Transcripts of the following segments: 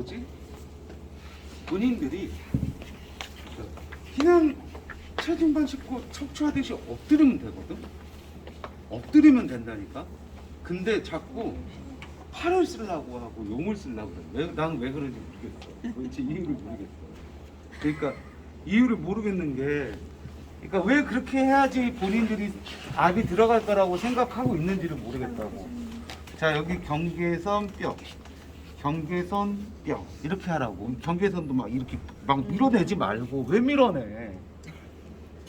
뭐지? 본인들이 그냥 체중반 싣고 척추하듯이 엎드리면 되거든. 엎드리면 된다니까. 근데 자꾸 팔을 쓰려고 하고 용을 쓰려고 그래. 왜, 난왜 그런지 모르겠어. 도대체 이유를 모르겠어. 그러니까 이유를 모르겠는 게, 그러니까 왜 그렇게 해야지 본인들이 압이 들어갈 거라고 생각하고 있는지를 모르겠다고. 자 여기 경계선 뼈, 경계선 뼈 이렇게 하라고. 경계선도 막 이렇게 막 밀어내지 말고 왜 밀어내?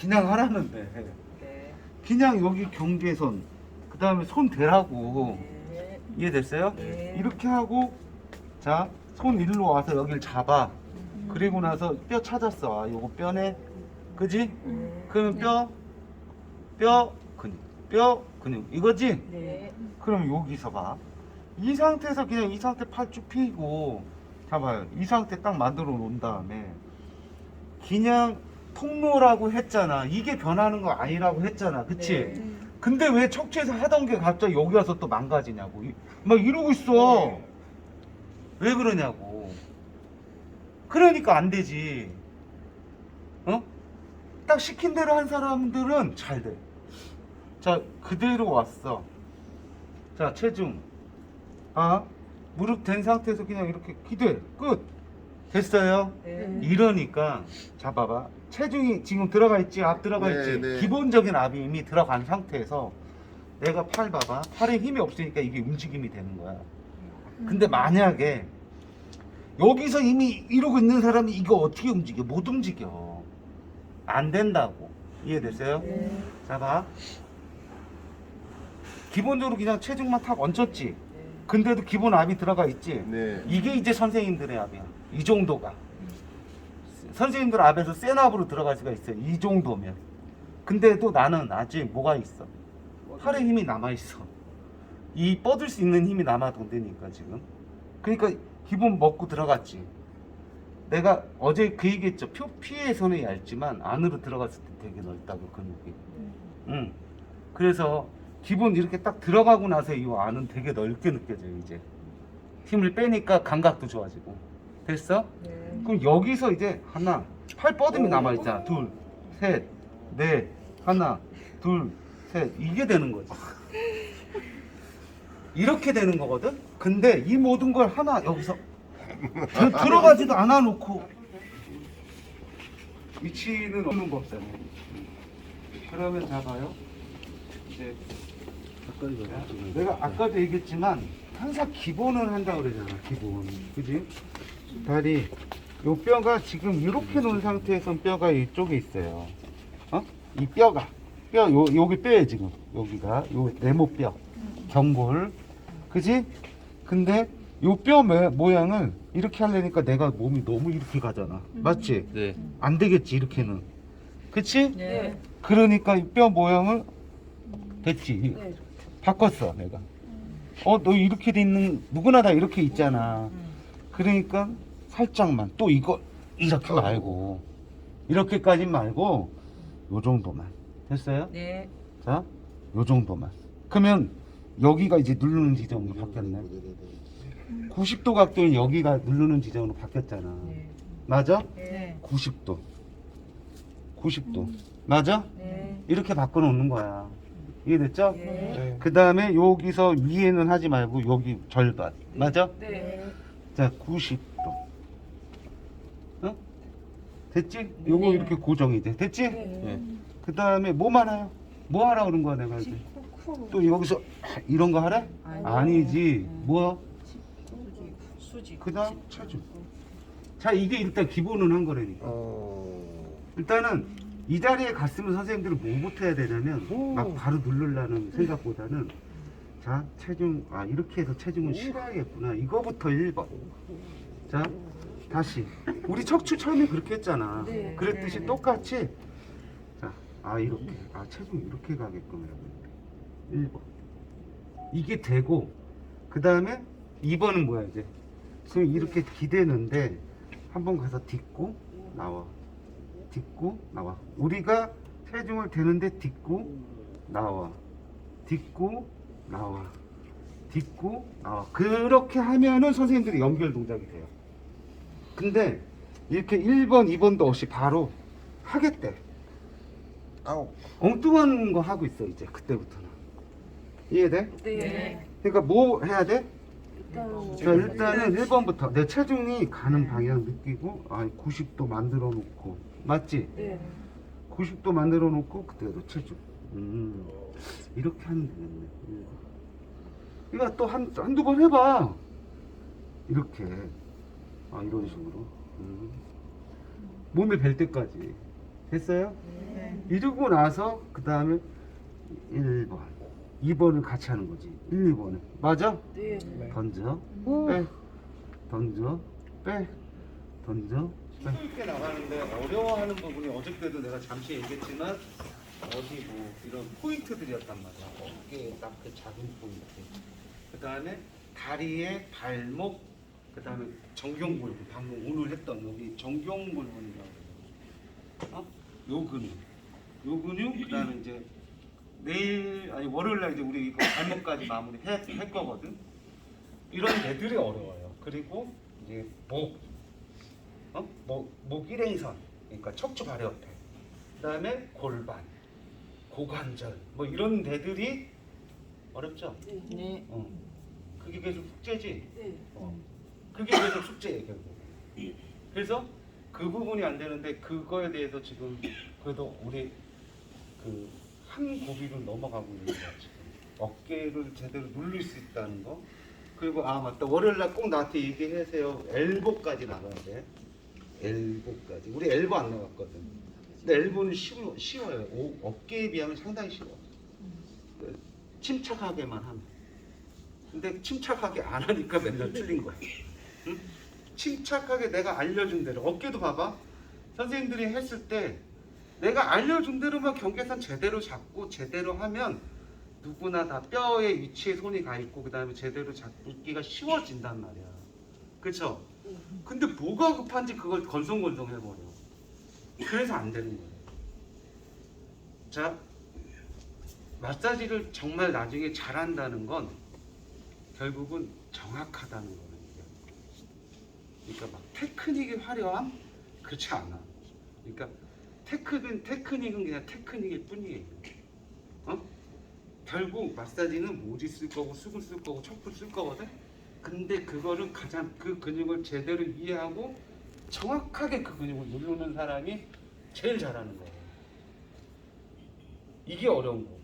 그냥 하라는데. 네. 그냥 여기 경계선, 그 다음에 손 대라고. 네. 이해됐어요? 네. 이렇게 하고 자 손 일로 와서 여기를 잡아 그리고 나서 뼈 찾았어 아 요거 뼈네 그지? 네. 그러면 뼈, 뼈, 근육, 뼈, 근육 이거지? 네. 그럼 여기서 봐. 이 상태에서 그냥 이 상태 팔쭉 펴고 잡아요. 이 상태 딱 만들어 놓은 다음에 그냥 통로라고 했잖아. 이게 변하는 거 아니라고 했잖아. 그치? 네. 근데 왜 척추에서 하던 게 갑자기 여기 와서 또 망가지냐고. 이- 막 이러고 있어. 왜 그러냐고. 그러니까 안 되지. 어? 딱 시킨 대로 한 사람들은 잘 돼. 자, 그대로 왔어. 자, 체중. 아, 무릎 된 상태에서 그냥 이렇게 기대. 끝. 됐어요? 네. 이러니까 자 봐봐 체중이 지금 들어가 있지 앞 들어가 네, 있지 네. 기본적인 압이 이미 들어간 상태에서 내가 팔 봐봐 팔에 힘이 없으니까 이게 움직임이 되는 거야 근데 만약에 여기서 이미 이러고 있는 사람이 이거 어떻게 움직여 못 움직여 안 된다고 이해됐어요? 네. 자 봐 기본적으로 그냥 체중만 탁 얹었지 근데도 기본 압이 들어가 있지 네. 이게 이제 선생님들의 압이야. 이 정도가. 선생님들 압에서 센 압으로 들어갈 수가 있어요. 이 정도면. 근데도 나는 아직 뭐가 있어? 팔에 힘이 남아 있어. 이 뻗을 수 있는 힘이 남아 돈다니까 지금. 그러니까 기본 먹고 들어갔지. 내가 어제 그 얘기했죠. 표 피에서는 얇지만 안으로 들어갔을 때 되게 넓다고 근육이. 응. 그래서 기본 이렇게 딱 들어가고 나서 이 안은 되게 넓게 느껴져요 이제. 힘을 빼니까 감각도 좋아지고. 됐어? 네. 그럼 여기서 이제 하나 팔 뻗음이 남아 있잖아. 둘, 셋, 넷, 하나, 둘, 셋 이게 되는 거지. 이렇게 되는 거거든. 근데 이 모든 걸 하나 여기서 들- 들어가지도 않아 놓고 위치는 없는 거 없잖아요. 그러면 잡아요. 이제 내가 아까도 얘기했지만 항상 기본은 한다 그러잖아. 기본, 그지? 다리 요 뼈가 지금 이렇게 놓은 상태에서 뼈가 이쪽에 있어요. 어? 이 뼈가 뼈 요 여기 뼈에 지금 여기가 요 네모뼈 경골, 그지? 근데 요 뼈 모양을 이렇게 하려니까 내가 몸이 너무 이렇게 가잖아. 맞지? 네. 안 되겠지 이렇게는. 그치? 네. 그러니까 이 뼈 모양을 됐지. 네. 바꿨어 내가. 어 너 이렇게 돼 있는 누구나 다 이렇게 있잖아. 그러니까 살짝만 또 이거 이렇게 말고 이렇게까지 말고 요 정도만 됐어요? 네. 자, 요 정도만. 그러면 여기가 이제 누르는 지점으로 바뀌었네. 90도 각도는 여기가 누르는 지점으로 바뀌었잖아. 네. 맞아? 네. 90도. 90도. 맞아? 네. 이렇게 바꿔 놓는 거야. 이해됐죠? 네. 그 다음에 여기서 위에는 하지 말고 여기 절반. 맞아? 네. 자, 90도. 어? 됐지? 요거 네. 이렇게 고정이 돼. 됐지? 네. 그 다음에 뭐 하나요? 뭐 하라 그런 거야, 내가 이제. 또 여기서 이런 거 하래? 아니요. 아니지. 뭐? 수지. 수지. 그 다음 체중. 자, 이게 일단 기본은 한 거라니까. 어. 일단은 이 자리에 갔으면 선생님들은 뭐부터 해야 되냐면 막 바로 누르려는 생각보다는 자 체중 아 이렇게 해서 체중은 실어야겠구나. 이거부터 1번. 자 다시. 우리 척추 처음에 그렇게 했잖아. 네. 그랬듯이 네. 똑같이. 자 아 이렇게. 아 체중 이렇게 가게끔 해야 돼 1번. 이게 되고 그 다음에 2번은 뭐야 이제? 그럼 이렇게 기대는데 한번 가서 딛고 나와 딛고 나와 우리가 체중을 대는데 딛고 나와 딛고 나와 딛고 어, 그렇게 하면은 선생님들이 연결 동작이 돼요. 근데 이렇게 1번, 2번도 없이 바로 하겠대. 아홉. 엉뚱한 거 하고 있어 이제 그때부터는. 이해돼? 네. 그러니까 뭐 해야 돼? 일단 자 일단은 1번부터 내 체중이 가는 방향 느끼고 아 90도 만들어 놓고 맞지? 네. 90도 만들어 놓고 그때도 체중 음, 이렇게 하면 되겠네 음. 이거 또 한, 한두 번 해봐 이렇게 아 이런 식으로 음. 몸에 뵐 때까지 됐어요? 네. 이러고 나서 그 다음에 1번 2번을 같이 하는 거지 1, 2번을 맞아? 네. 던져 빼 던져 빼 던져 빼 쉽게 나가는데 어려워하는 부분이 어저께도 내가 잠시 얘기했지만 어디 뭐 이런 포인트들이었단 말이야. 어깨에 딱 그 작은 포인트. 그 다음에 다리에 발목 그 다음에 정경골분 방금 오늘 했던 여기 정경골분이라고 그래요. 어? 요 근육. 요 근육 그 다음에 이제 내일 아니 월요일 날 이제 우리 이거 발목까지 마무리 해, 할 거거든. 이런 데들이 어려워요. 그리고 이제 목, 어? 목, 목 일행선, 그러니까 척추 발의 옆에. 그 다음에 골반, 고관절, 뭐 이런 데들이 어렵죠. 네. 어. 그게 계속 숙제지. 네. 어. 그게 계속 숙제예요 결국. 그래서 그 부분이 안 되는데 그거에 대해서 지금 그래도 우리 그 한 고비를 넘어가고 있는 거야 지금. 어깨를 제대로 누릴 수 있다는 거. 그리고 아 맞다 월요일 날 꼭 나한테 얘기하세요. 엘보까지 나가야 돼. 엘보까지. 우리 엘보 안 나갔거든. 근데 엘보는 쉬워, 쉬워요. 오, 어깨에 비하면 상당히 쉬워. 그 침착하게만 하면. 근데 침착하게 안 하니까 맨날 틀린 거야. 응? 침착하게 내가 알려준 대로 어깨도 봐봐. 선생님들이 했을 때 내가 알려준 대로만 경계선 제대로 잡고 제대로 하면 누구나 다 뼈의 위치에 손이 가 있고 그 다음에 제대로 잡기가 쉬워진단 말이야. 그쵸? 근데 뭐가 급한지 그걸 건성건성 해버려. 그래서 안 되는 거예요. 자, 마사지를 정말 나중에 잘한다는 건 결국은 정확하다는 거예요. 그러니까 막 테크닉의 화려함 그렇지 않아. 그러니까 테크닉은 테크닉은 그냥 테크닉일 뿐이에요. 어? 결국 마사지는 모지 쓸 거고 수분 쓸 거고 척풀 쓸 거거든. 근데 그거를 가장 그 근육을 제대로 이해하고 정확하게 그 근육을 누르는 사람이 제일 잘하는 거예요. 이게 어려운 거고.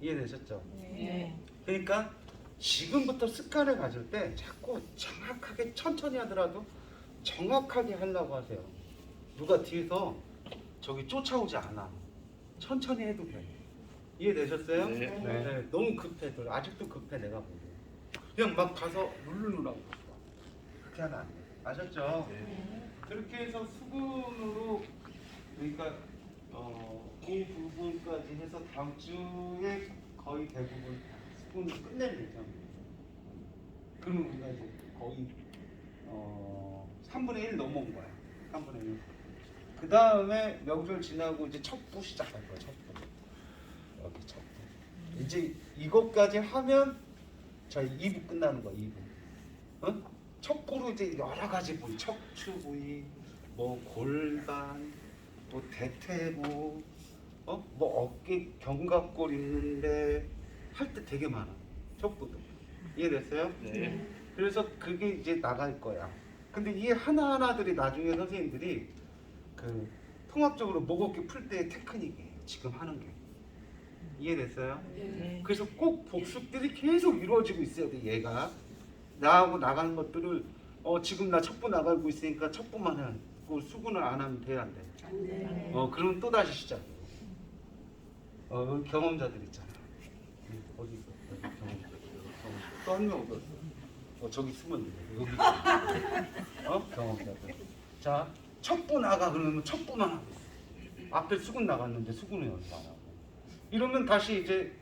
이해되셨죠? 네. 그러니까 지금부터 습관을 가질 때 자꾸 정확하게 천천히 하더라도 정확하게 하려고 하세요. 누가 뒤에서 저기 쫓아오지 않아. 천천히 해도 돼. 이해되셨어요? 네. 너무 급해. 너 아직도 급해 내가 보기. 그냥 막 가서 룰루루라고 그렇게 하면 안 돼. 아셨죠? 그렇게 해서 수근으로 그러니까 어, 그 부분까지 해서 다음 주에 거의 대부분 수근을 끝낼 예정이에요. 그러면 우리가 이제 거의 어, 3분의 1 넘어온 거야. 3분의 1. 그 다음에 명절 지나고 이제 첩부 시작할 거야. 첩부. 여기 첩부. 이제 이것까지 하면 자 2부 끝나는 거야. 2부. 어? 첩부로 이제 여러 가지 부위, 척추 부위, 뭐 골반, 또 대퇴부, 어? 뭐 어깨 견갑골 있는데 할 때 되게 많아. 척부도. 이해됐어요? 네. 그래서 그게 이제 나갈 거야. 근데 이 하나하나들이 나중에 선생님들이 그 통합적으로 목 어깨 풀 때의 테크닉이에요. 지금 하는 게. 이해됐어요? 네. 그래서 꼭 복습들이 계속 이루어지고 있어야 돼 얘가 나하고 나가는 것들을 어 지금 나 첩부 나가고 있으니까 첩부만 하고 수군을 안 하면 돼안 돼? 네. 어 그럼 또 다시 시작해. 어 경험자들 있잖아. 음, 어디 있어? 여기 경험자. 또한 명 없어. 어 저기 숨어 있네. 여기 있어. 어 경험자들. 자 첩부 나가 그러면 첩부만 하고 있어. 앞에 수군 나갔는데 수군은 연습 안 하고. 이러면 다시 이제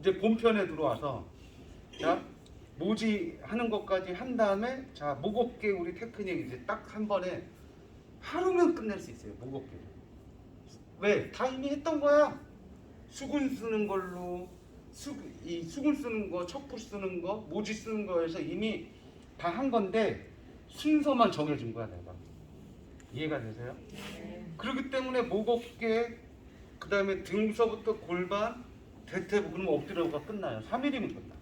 이제 본편에 들어와서 자 모지 하는 것까지 한 다음에 자 목어깨 우리 테크닉 이제 딱 한 번에 하루면 끝낼 수 있어요 목어깨를 왜? 다 이미 했던 거야 수군 쓰는 걸로 수, 이 수군 쓰는 거, 척풀 쓰는 거, 모지 쓰는 거에서 이미 다 한 건데 순서만 정해준 거야 내가. 이해가 되세요? 그렇기 때문에 목 어깨 그 다음에 등서부터 골반 대퇴부 그러면 엎드려가 끝나요. 3일이면 끝나.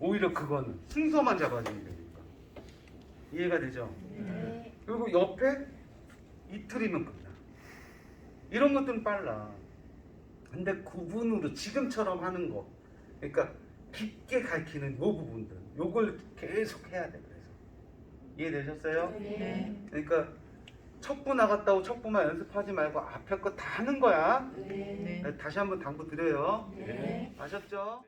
오히려 그거는 순서만 잡아주면 되니까. 이해가 되죠? 네. 그리고 옆에 이틀이면 끝나. 이런 것들은 빨라. 근데 구분으로 지금처럼 하는 거, 그러니까 깊게 가르치는 요 부분들, 요걸 계속 해야 돼. 그래서 이해되셨어요? 네. 그러니까 척부 나갔다고 척부만 연습하지 말고 앞에 거 다 하는 거야. 네. 다시 한번 당부 드려요. 네. 아셨죠?